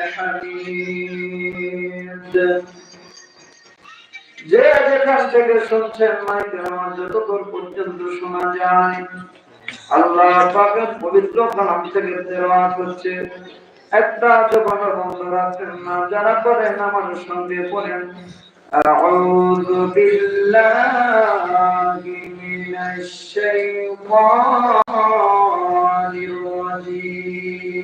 الحميد যে যেখান থেকে শুনছেন মাইকের আমার যতক্ষণ পর্যন্ত শোনা যায় আল্লাহ পাকের পবিত্র কালাম থেকে তেলাওয়াত হচ্ছে একটা জবানের বন্ধ রাখেন না যারা করেন আমার সঙ্গে পড়েন أعوذ بالله من الشيطان الرجيم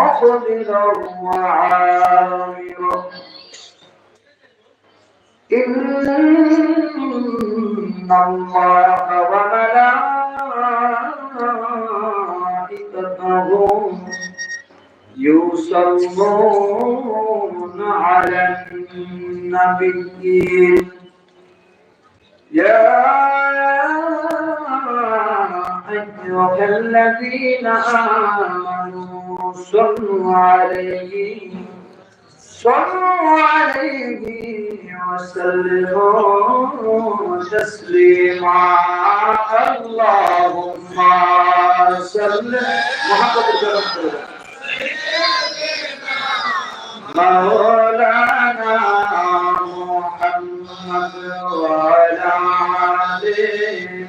مقبلا وعامرا إن الله وملائكته يصلون على النبي يا أيها الذين آمنوا صلوا عليه. صلوا عليه وسلموا تسليما. اللهم صل. محمد مولانا محمد وعلى آله.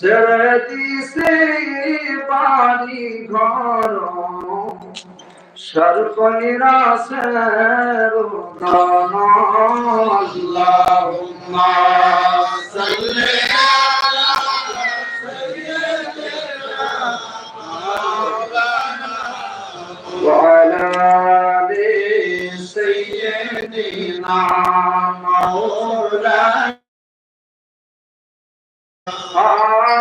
ছেড়ে দিছে বাড়ি ঘর। সরকইরা সেরুদান আল্লাহুম্মা সাল্লি আলা সাইয়্যিদিনা মাওলানা ওয়া আলা আলি সাইয়্যিদিনা মাওলানা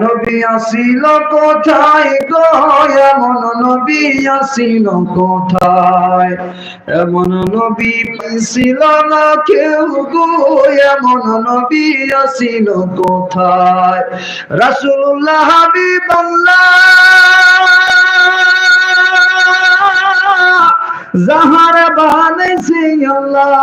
নবী আসিল কোথায় গো? এমন নবী আসিল কোথায়? এমন নবী ছিল না কেউ গো? এমন নবী আসিল কোথায়? রাসূলুল্লাহ হাবিবাল্লাহ যাহার বানাইছে আল্লাহ,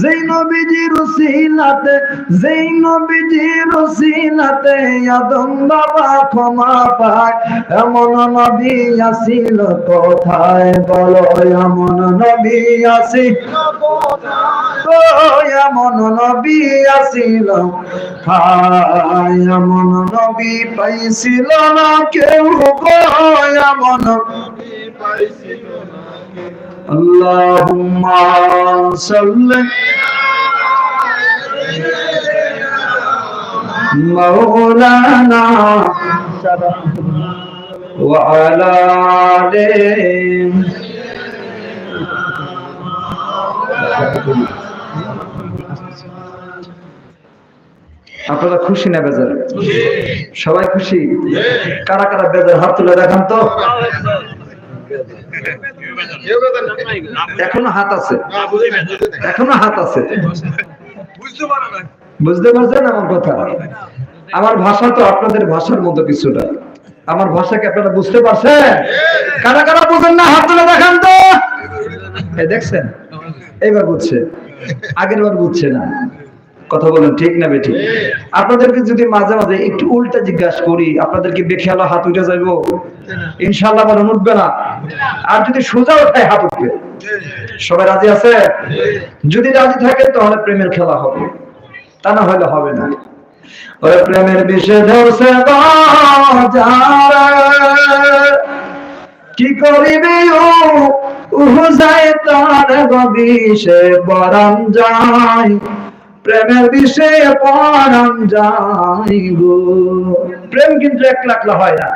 যেই নবীজির উসিলাতে যেই নবীজির উসিলাতে আদম বাবা ক্ষমা পায়। এমন নবী আসিল কোথায় বলো? এমন নবী আসিল ও এমন নবী আসিল এমন নবী পাইছিল না কেউ এমন اللهم صل مولانا وعلى آله আপনারা খুশি না বেজার সবাই খুশি কারা কারা বেজার হাত তুলে দেখান তো এখনও হাত আছে। এখনও হাত আছে। বুঝতে পারছেন আমার কথা? আমার ভাষা তো আপনাদের ভাষার মতো কিছুটা। আমার ভাষাকে আপনারা বুঝতে পারছেন? কারা কারা বুঝেন না হাত তুলে দেখান তো। দেখছেন? এইবার বুঝছে। আগের বার বুঝছে না। কথা বলেন, ঠিক না বেঠিক? আপনাদেরকে যদি মাঝে মাঝে একটু উল্টা জিজ্ঞাসা করি আপনাদের কি বেখেয়ালা হাত উঠে যাইবো? ইনশাল্লাহ বলেন উঠবে না আর যদি সোজা ওঠায় হাত উঠবে সবাই রাজি আছে? যদি রাজি থাকে, তাহলে প্রেমের খেলা হবে। তা না হলে হবে না। ওই প্রেমের বিষে ধরছে কি করিবি উহু, যায় তার বিষে বরণ যায় প্রেমের বিষয়ে পরম কিন্তু এক লাখলা হয় না।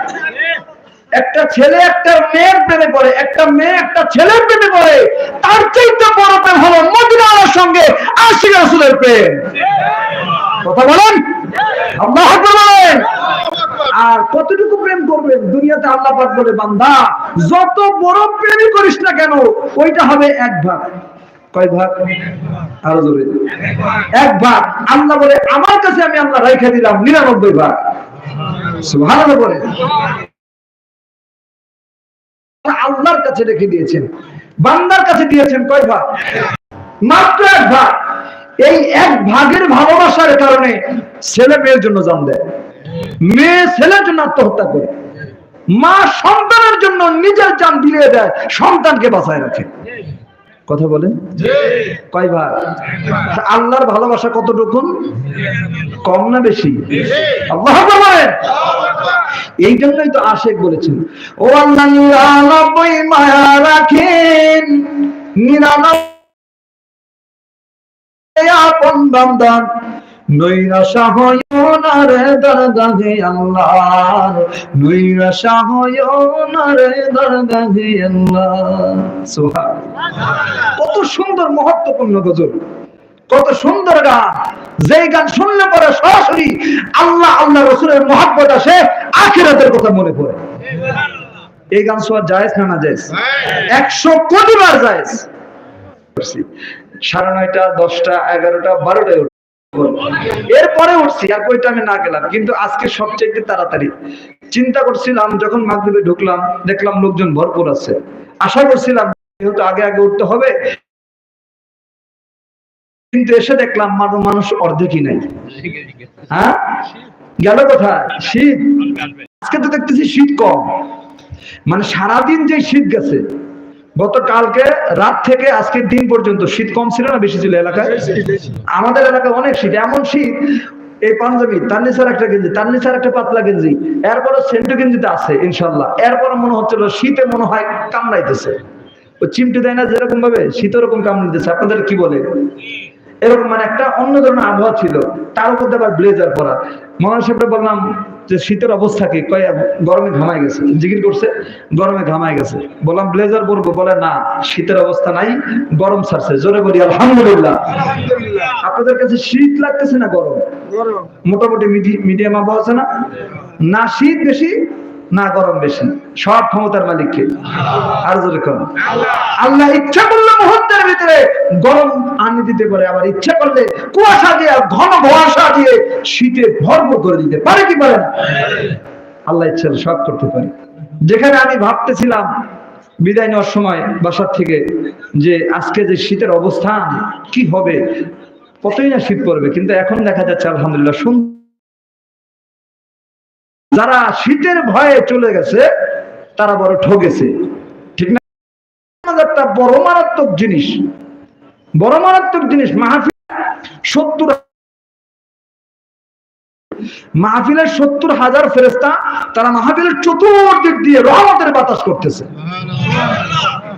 একটা ছেলে একটা মেয়ের প্রেমে পড়ে, একটা মেয়ে একটা ছেলের প্রেমে পড়ে, তার চাইতে বড় প্রেম হলো সঙ্গে রাসূলের প্রেম। কথা বলেন? আল্লাহ বলেন। আর কতটুকু প্রেম করবেন? দুনিয়াতে আল্লাহ পাক বলে, বান্দা, যত বড় প্রেমই করিস না কেন, ওইটা হবে এক ভাগ। আল্লাহর কাছে রেখে দিয়েছেন। বান্দার কাছে দিয়েছেন কয় ভাগ? মাত্র এক ভাগ। এই এক ভাগের ভালোবাসার কারণে ছেলে মেয়ের জন্য জান দেয়। মেয়ে ছেলের জন্য আত্মহত্যা করে। মা সন্তানের জন্য নিজের জান দিয়ে দেয়, সন্তানকে বাঁচায় রাখে। কথা বলেন। কয় ভাগ আল্লাহর ভালোবাসা কতটুকু কম না বেশি? আল্লাহ বলেন। এই জন্যই তো আশেক বলেছেন ও আল্লাহ নিরানব্বই মায়া রাখেন নিরানব্বই আপন বান্দান নৈরাশা হয় না রে দরগাহে আল্লাহ নৈরাশা হয় না রে দরগাহে আল্লাহ সুবহান কত সুন্দর মহত্বপূর্ণ গজল। কত সুন্দর গান। যে গান শুনলে পরে সরাসরি আল্লাহ আল্লাহ রসুলের মহাব্বত আসে আখিরাতের কথা মনে পড়ে। এই গান শোয়া জায়েজ না না জায়েজ? একশো কোটি বার জায়েজ। সাড়ে নয়টা দশটা এগারোটা বারোটায়। এরপরে উঠছি, আর কইটা আমি না গেলাম। কিন্তু আজকে সবচেয়ে তাড়াতাড়ি। চিন্তা করছিলাম, যখন মাগরিবে ঢুকলাম, দেখলাম লোকজন ভরপুর আছে। আশা করছিলাম, যেহেতু আগে আগে উঠতে হবে, কিন্তু এসে দেখলাম মানুষ মানুষ অর্ধেকই নাই। হ্যাঁ? গেল কোথায়? শীত। আজকে তো দেখতেছি শীত কম। মানে সারাদিন যে শীত গেছে গতকালকে রাত থেকে আজকের দিন পর্যন্ত শীত কম ছিল না বেশি ছিল এলাকায়? আমাদের এলাকায় অনেক শীত এমন শীত এই পাঞ্জাবি তার নিচার একটা গেঞ্জি তার নিচার একটা পাতলা গেঞ্জি এরপরে সেন্টু গেঞ্জিতে আছে ইনশাল্লাহ এরপরে মনে হচ্ছিল শীতে মনে হয় কামড়াইতেছে। ও চিমটি দেয় না যেরকম ভাবে শীত ওরকম কামড়াইতেছে আপনাদের কি বলে? এরকম মানে একটা অন্য ধরনের আবহাওয়া ছিল তার উপর দিয়ে আবার ব্লেজার পরা। মহান সাহেবটা বললাম যে শীতের অবস্থা কি? কয় গরমে ঘামায় গেছে। জিগির করছে গরমে ঘামায় গেছে। বললাম ব্লেজার পরবো। বলে না শীতের অবস্থা নাই গরম ছাড়ছে। জোরে বলি আলহামদুলিল্লাহ। আপনাদের কাছে শীত লাগতেছে না গরম? মোটামুটি মিডিয়াম আবহাওয়া আছে না? না শীত বেশি না গরম বেশি সব ক্ষমতার মালিককে আর জোরে কম আল্লাহ ইচ্ছা করলে মুহূর্তের ভিতরে গরম আনি দিতে পারে, আবার ইচ্ছা করলে কুয়াশা দিয়ে, ঘন কুয়াশা দিয়ে শীতে ভরপুর করে দিতে পারে কি পারে না? আল্লাহ ইচ্ছা সব করতে পারে। যেখানে আমি ভাবতেছিলাম বিদায় নেওয়ার সময় বাসার থেকে যে আজকে যে শীতের অবস্থান, কি হবে, কতই না শীত পড়বে, কিন্তু এখন দেখা যাচ্ছে আলহামদুলিল্লাহ সুন্দর যারা শীতের ভয়ে চলে গেছে, তারা বড় ঠকেছে ঠিক না? একটা বড় মারাত্মক জিনিস। বড় মারাত্মক জিনিস, মাহফিল সত্তর মাহফিলের সত্তর হাজার ফেরেস্তা তারা মাহফিলের চতুর্দিক দিয়ে রহমতের বাতাস করতেছে।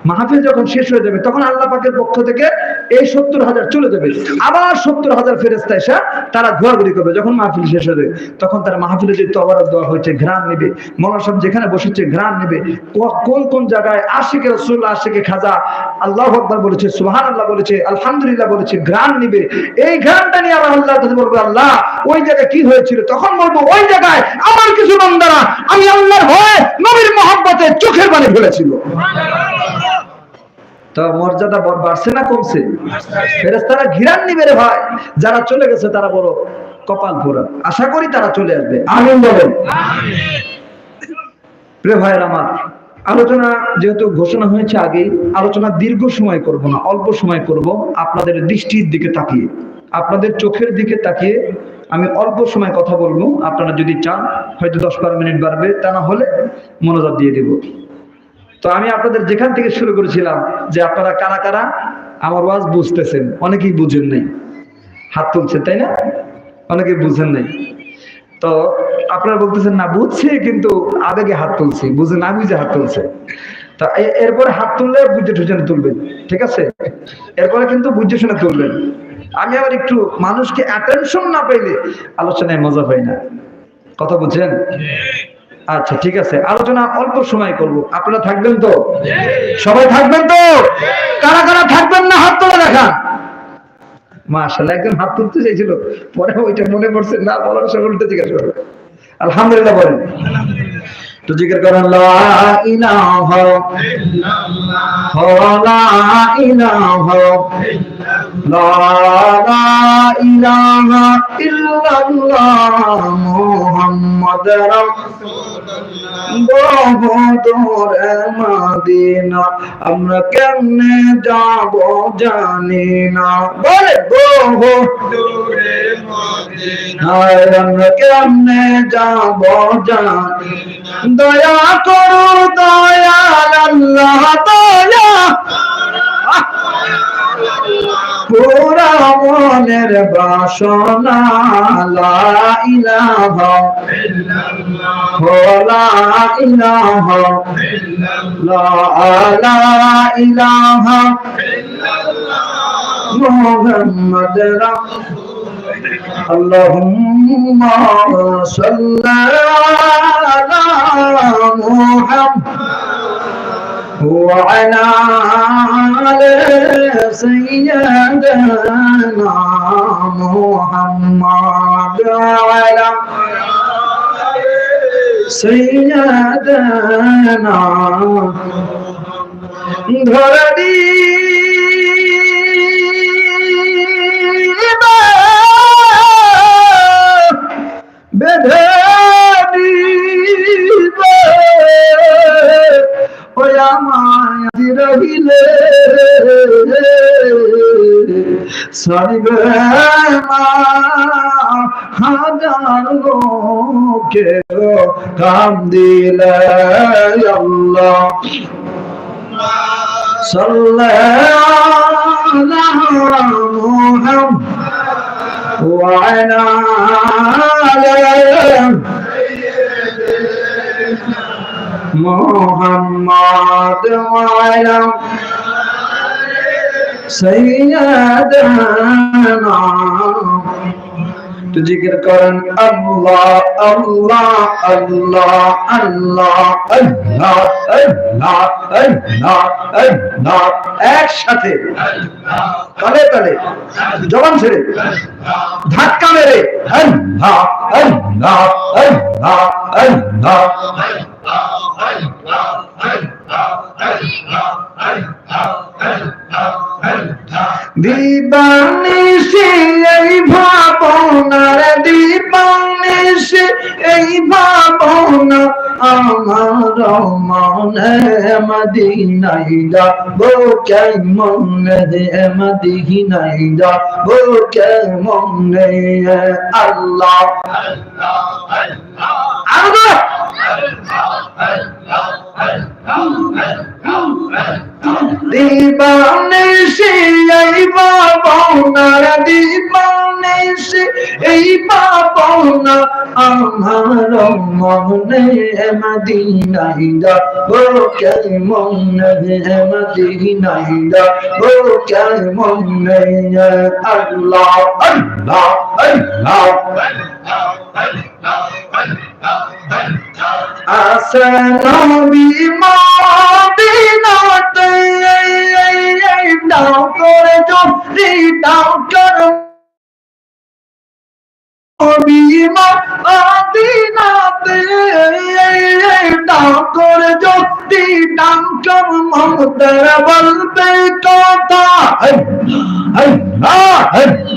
মাহফিল যখন শেষ হয়ে যাবে, তখন আল্লাহ পাকের পক্ষ থেকে এই সত্তর হাজার চলে যাবে। আবার সত্তর হাজার ফেরেস্তা এসে তারা ঘোরাঘুরি করবে যখন মাহফিল শেষ হয়ে যাবে। তখন তারা মাহফিলে যে তবরাত দেওয়া হয়েছে, ঘ্রাণ নেবে। মৌলানা সাহেব যেখানে বসেছে, ঘ্রাণ নেবে। কোন কোন জায়গায়? আশিকে রসুল, আশিকে খাজা। আল্লাহ আকবর বলেছে সুহান আল্লাহ বলেছে, আলহামদুলিল্লাহ বলেছে, ঘ্রাণ নিবে। এই ঘ্রাণটা নিয়ে আবার আল্লাহ কাছে বলব, আল্লাহ, ওই জায়গায় কি হয়েছিল? তখন বলব, ওই জায়গায় আমার কিছু বান্দারা, আমি আল্লাহর ভয়ে নবীর মহব্বতে চোখের পানি ফেলেছিল। মর্যাদা বাড়ছে না কমছে? ফেরেস্তারা ভাই। যারা চলে গেছে, তারা বড় কপাল আশা করি তারা চলে আসবে। আমিন বলেন। ভাইয়ের আমার, আলোচনা যেহেতু ঘোষণা হয়েছে আগেই আলোচনা দীর্ঘ সময় করব না, অল্প সময় করব। আপনাদের দৃষ্টির দিকে তাকিয়ে, আপনাদের চোখের দিকে তাকিয়ে আমি অল্প সময় কথা বলব। আপনারা যদি চান, হয়তো দশ বারো মিনিট বাড়বে, তা না হলে মনোযোগ দিয়ে দেব। তো আমি আপনাদের যেখান থেকে শুরু করেছিলাম যে আপনারা কারা কারা, আমার ওয়াজ বুঝতেছেন। অনেকেই বুঝেন নাই। হাত তুলছেন তাই না? অনেকেই বুঝেন নাই। তো আপনারা বলতেছেন, না, বুঝছে, কিন্তু আবেগে হাত তুলছি। বুঝে না বুঝে হাত তুলছে। তা এরপরে হাত তুললে বুঝে টুঝে তুলবেন, ঠিক আছে? এরপরে কিন্তু বুঝে শুনে তুলবেন। আমি আবার একটু মানুষকে অ্যাটেনশন না পাইলে আলোচনায় মজা পাই না। কথা বুঝছেন আচ্ছা ঠিক আছে। আলোচনা অল্প সময় করব। আপনারা থাকবেন তো? সবাই থাকবেন তো? কারা কারা থাকবেন না হাত তোলা দেখান? মাশাআল্লাহ, একজন হাত তুলতে চাইছিল, পরে ওইটা মনে পড়ছে, না বলার সকলটা জিজ্ঞাসা করবে আলহামদুলিল্লাহ বলেন। তো জিজ্ঞেস করেন, লা ইলাহা লা ইলাহা লা ইলাহা ইল্লাল্লাহ। মুহাম্মদ মাদিনা আমরা কেমনে যাব জানি না। বলে বহু আমরা কেমনে যাব জানি দয়া করো দয়াল আল্লাহ দয়া পুরা মনের বাসনা লা ইলাহা লা ইলাহা লা লা ইলাহা মুহাম্মদ اللهم صل على محمد وعلى سيدنا محمد وعلى سيدنا محمد. লোকে কাম দিলে আল্লাহ صلى على محمد وعلى آله محمد وعلى سيدنا তো জিকির করেন আল্লাহ আল্লাহ আল্লাহ আল্লাহ আল্লাহ আল্লাহ আল্লাহ আল্লাহ একসাথে তালে তালে জবান ছেড়ে ধাক্কা মেরে আল্লাহ আল্লাহ আল্লাহ আল্লাহ দিবানিসে এই সোনার দীপাংশে এই ভাবনা আমার মনে মদিনাই দা বোকে মনে মদিনাই দা বোকে মনে আল্লাহ আল্লাহ দিবানে সেই আইবা বাউনার সে এই বাবনা আমার মনে মদিনাই যাব কেমনে মদিনাই যাব কেমনে আল্লাহ আল্লাহ আল্লাহ আসে নবী মদিনাতে দাও করে দাও কর নবী মদিনাতে দাও করে যদি দাও কর মমতার বলবে কথা আল্লাহ আল্লাহ